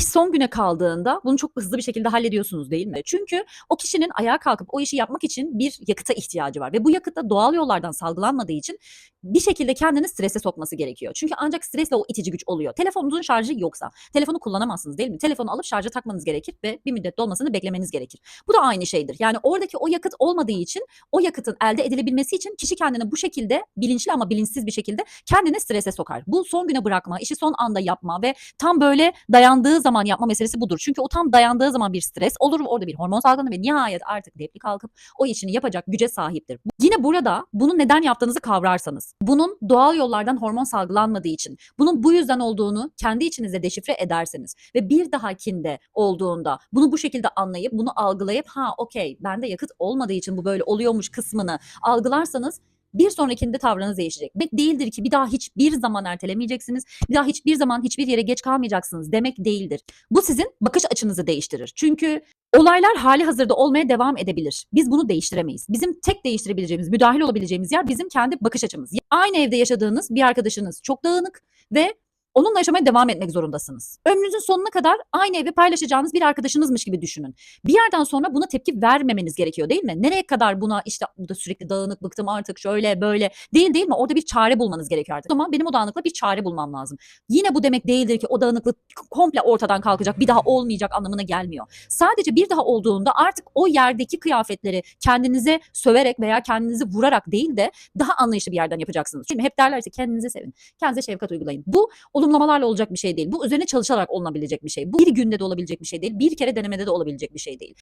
İş son güne kaldığında bunu çok hızlı bir şekilde hallediyorsunuz değil mi? Çünkü o kişinin ayağa kalkıp o işi yapmak için bir yakıta ihtiyacı var ve bu yakıt da doğal yollardan salgılanmadığı için bir şekilde kendini strese sokması gerekiyor. Çünkü ancak stresle o itici güç oluyor. Telefonunuzun şarjı yoksa telefonu kullanamazsınız değil mi? Telefonu alıp şarja takmanız gerekir ve bir müddet dolmasını beklemeniz gerekir. Bu da aynı şeydir. Yani oradaki o yakıt olmadığı için o yakıtın elde edilebilmesi için kişi kendini bu şekilde bilinçli ama bilinçsiz bir şekilde kendini strese sokar. Bu son güne bırakma, işi son anda yapma ve tam böyle dayandığı zaman yapma meselesi budur. Çünkü o tam dayandığı zaman bir stres olur, orada bir hormon salgılanır ve nihayet artık depli kalkıp o işini yapacak güce sahiptir. Yine burada bunu neden yaptığınızı kavrarsanız, bunun doğal yollardan hormon salgılanmadığı için, bunun bu yüzden olduğunu kendi içinizde deşifre ederseniz ve bir dahakinde olduğunda bunu bu şekilde anlayıp, bunu algılayıp ha okey bende yakıt olmadığı için bu böyle oluyormuş kısmını algılarsanız bir sonrakinde tavrınız değişecek. Demek değildir ki bir daha hiçbir zaman ertelemeyeceksiniz. Bir daha hiçbir zaman hiçbir yere geç kalmayacaksınız demek değildir. Bu sizin bakış açınızı değiştirir. Çünkü olaylar hali hazırda olmaya devam edebilir. Biz bunu değiştiremeyiz. Bizim tek değiştirebileceğimiz, müdahil olabileceğimiz yer bizim kendi bakış açımız. Aynı evde yaşadığınız bir arkadaşınız çok dağınık ve onunla yaşamaya devam etmek zorundasınız. Ömrünüzün sonuna kadar aynı evi paylaşacağınız bir arkadaşınızmış gibi düşünün. Bir yerden sonra buna tepki vermemeniz gerekiyor değil mi? Nereye kadar buna işte bu da sürekli dağınık bıktım artık şöyle böyle değil değil mi? Orada bir çare bulmanız gerekiyor artık. O zaman benim o dağınıkla bir çare bulmam lazım. Yine bu demek değildir ki o dağınıklık komple ortadan kalkacak bir daha olmayacak anlamına gelmiyor. Sadece bir daha olduğunda artık o yerdeki kıyafetleri kendinize söverek veya kendinizi vurarak değil de daha anlayışlı bir yerden yapacaksınız. Şimdi hep derler işte kendinize sevin, kendinize şefkat uygulayın. Bu olumlamalarla olacak bir şey değil. Bu üzerine çalışarak olunabilecek bir şey. Bu bir günde de olabilecek bir şey değil. Bir kere denemede de olabilecek bir şey değil.